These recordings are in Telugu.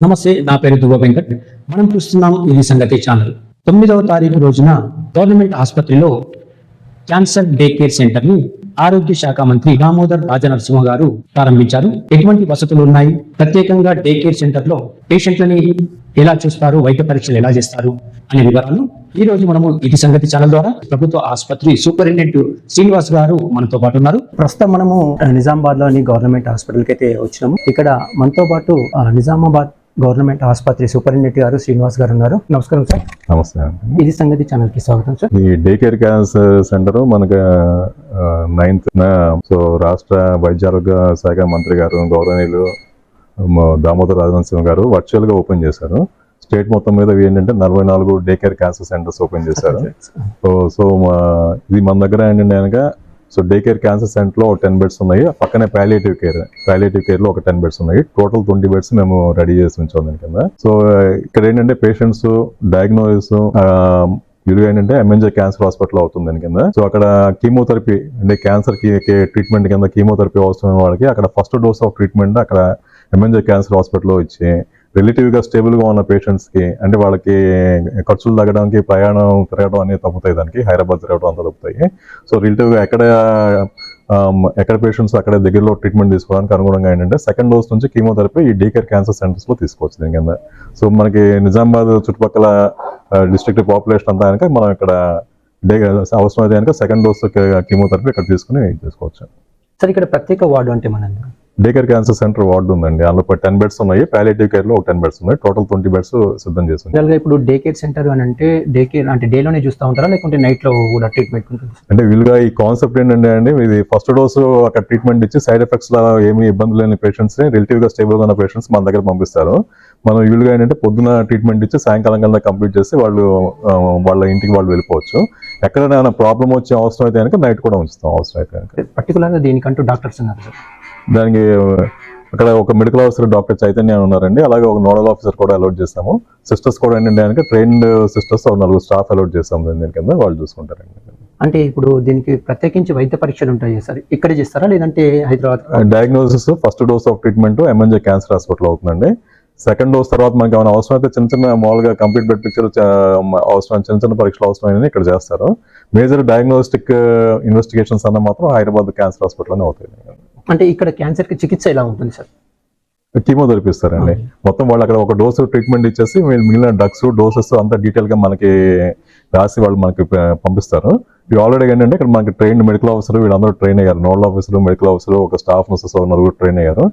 నమస్తే నా పేరు ధ్రువ వెంకట్. మనం చూస్తున్నాం ఇది సంగతి ఛానల్. తొమ్మిదవ తారీఖు రోజున గవర్నమెంట్ ఆసుపత్రిలో క్యాన్సర్ డే కేర్ సెంటర్ని ఆరోగ్య శాఖ మంత్రి దామోదర్ రాజనరసింహ గారు ప్రారంభించారు. ఎటువంటి వసతులు ఉన్నాయి? ప్రత్యేకంగా డే కేర్ సెంటర్లో పేషెంట్లని ఎలా చూస్తారు? వైద్య పరీక్షలు ఎలా చేస్తారు? అనే వివరాలు ఈ రోజు మనము ఇది సంగతి ఛానల్ ద్వారా ప్రభుత్వ ఆసుపత్రి సూపరింటెండెంట్ శ్రీనివాస్ గారు మనతో పాటు ఉన్నారు. ప్రస్తుతం మనము నిజామాబాద్లోని గవర్నమెంట్ హాస్పిటల్కి అయితే వచ్చినాము. ఇక్కడ మనతో పాటు ఆ, నిజామాబాద్ గవర్నమెంట్ ఆసుపత్రి సూపరింటెండెంట్ గారు శ్రీనివాస్ గారు ఉన్నారు. నమస్కారం సార్. నమస్తే అండి ఇది సంగతి ఛానల్కి స్వాగతం సార్. ఈ డే కేర్ క్యాన్సర్ సెంటర్ మనకి నైన్త్ సో రాష్ట్ర వైద్య ఆరోగ్య శాఖ మంత్రి గారు గౌరవనీయులు దామోదర్ రాజనరసింహ గారు వర్చువల్గా ఓపెన్ చేశారు. స్టేట్ మొత్తం మీద ఏంటంటే నలభై నాలుగు day care cancer centres open చేశారు. సో సో మా- ఇది మన దగ్గర ఏంటంటే సో డే కేర్ క్యాన్సర్ సెంటర్లో టెన్ బెడ్స్ ఉన్నాయి. పక్కనే పాలియేటివ్ కేర్ పాలియేటివ్ కేర్లో ఒక టెన్ బెడ్స్ ఉన్నాయి. టోటల్ ట్వంటీ బెడ్స్ మేము రెడీ చేసి ఉంచాం దాని కింద. సో ఇక్కడ ఏంటంటే పేషెంట్స్ డయాగ్నోసిస్ విలువ ఏంటంటే ఎంఎన్జే క్యాన్సర్ హాస్పిటల్ అవుతుంది దాని కింద. సో అక్కడ కీమోథెరపీ అంటే క్యాన్సర్కి ట్రీట్మెంట్ కింద కీమోథెరపీ అవసరమైన వాళ్ళకి అక్కడ ఫస్ట్ డోస్ ఆఫ్ ట్రీట్మెంట్ అక్కడ ఎంఎన్జే క్యాన్సర్ హాస్పిటల్లో ఇచ్చి రిలేటివ్గా స్టేబుల్గా ఉన్న పేషెంట్స్కి అంటే వాళ్ళకి ఖర్చులు తగ్గడానికి ప్రయాణం తిరగడం అనేది తగ్గుతాయి దానికి హైదరాబాద్ తిరగడం అంతా తగ్గుతాయి సో రిలేటివ్గా ఎక్కడ ఎక్కడ పేషెంట్స్ అక్కడ దగ్గరలో ట్రీట్మెంట్ తీసుకోవడానికి అనుగుణంగా ఏంటంటే సెకండ్ డోస్ నుంచి కీమోథెరపీ ఈ డీకేర్ క్యాన్సర్ సెంటర్స్లో తీసుకోవచ్చు దీని కింద. సో మనకి నిజామాబాద్ చుట్టుపక్కల డిస్ట్రిక్ట్ పాపులేషన్ అంతా కనుక మనం ఇక్కడ డే అవసరం అయితే కనుక సెకండ్ డోస్ కీమోథెరపీ ఇక్కడ తీసుకుని చేసుకోవచ్చు సార్ ఇక్కడ ప్రత్యేక వార్డు అంటే మనం డేకేర్ క్యాన్సర్ సెంటర్ వార్డు ఉందండి అందులో టెన్ బెడ్స్ ఉన్నాయి. పాలియేటివ్ కేర్లో ఒక టెన్ బెడ్స్ ఉన్నాయి. టోటల్ ట్వంటీ బెడ్స్ సిద్ధం చేసి ఉంది. జనరల్గా ఇప్పుడు డే కేర్ సెంటర్ అని అంటే డే కేర్ అంటే డే లోనే చూస్తూ ఉంటారా? లేకుంటే నైట్లో కూడా ట్రీట్మెంట్ ఉంటుంది అంటే వీలుగా ఈ కాన్సెప్ట్ ఏంటంటే అండి ఇది ఫస్ట్ డోస్ అక్కడ ట్రీట్మెంట్ ఇచ్చి సైడ్ ఎఫెక్ట్స్ లా ఏమీ ఇబ్బంది లేని పేషెంట్స్ని రిలేటివ్గా స్టేబుల్గా ఉన్న పేషెంట్స్ మన దగ్గర పంపిస్తారు. మనం వీలుగా ఏంటంటే పొద్దున ట్రీట్మెంట్ ఇచ్చి సాయంకాలం కల్లా కంప్లీట్ చేసి వాళ్ళు వాళ్ళ ఇంటికి వాళ్ళు వెళ్ళిపోవచ్చు. ఎక్కడైనా ప్రాబ్లం వచ్చే అవసరం అయితే కనుక నైట్ కూడా ఉంచుతాం. అవసరం అయితే కనుక. పర్టికులర్గా దీనికంటూ డాక్టర్స్ ఉన్నారు సార్. దానికి అక్కడ ఒక మెడికల్ ఆఫీసర్ డాక్టర్ చైతన్య ఉన్నారండి. అలాగే ఒక నోడల్ ఆఫీసర్ కూడా అలౌట్ చేస్తాము. సిస్టర్స్ కూడా ఏంటంటే ట్రైన్డ్ సిస్టర్స్ ఒక నలుగురు స్టాఫ్ అలౌట్ చేస్తాము. దీని కింద వాళ్ళు చూసుకుంటారండి. అంటే ఇప్పుడు దీనికి ప్రత్యేకించి వైద్య పరీక్షలు ఉంటాయి సార్? ఇక్కడే చేస్తారా? లేదంటే Hyderabad? Diagnosis first dose of treatment MNJ cancer hospital అవుతుందండి. సెకండ్ డోస్ తర్వాత మనకి ఏమైనా అవసరం అయితే చిన్న చిన్న మామూలుగా కంప్లీట్ బెడ్ పిక్చర్ అవసరం చిన్న చిన్న పరీక్షలు అవసరమైన ఇక్కడ చేస్తారు. మేజర్ డయాగ్నోస్టిక్ ఇన్వెస్టిగేషన్స్ అన్న మాత్రం హైదరాబాద్ క్యాన్సర్ హాస్పిటల్లోనే అవుతాయి అంటే ఇక్కడ క్యాన్సర్కి చికిత్స ఎలా ఉంటుంది సార్? కీమోథెరపీ ఇస్తారండి మొత్తం వాళ్ళు అక్కడ ఒక డోసు ట్రీట్మెంట్ ఇచ్చేసి మిగిలిన డ్రగ్స్ డోసెస్ అంతా డీటెయిల్గా మనకి రాసి వాళ్ళు మనకి పంపిస్తారు. ఇవి ఆల్రెడీ ఏంటంటే ఇక్కడ మనకి ట్రైన్ మెడికల్ ఆఫీసర్ వీళ్ళందరూ ట్రైన్ అయ్యారు. నోడల్ ఆఫీసర్ మెడికల్ ఆఫీసర్ ఒక స్టాఫ్ నర్సెస్ నలుగురు ట్రైన్ అయ్యారు.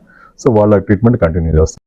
సో వాళ్ళ ట్రీట్మెంట్ కంటిన్యూ చేస్తారు.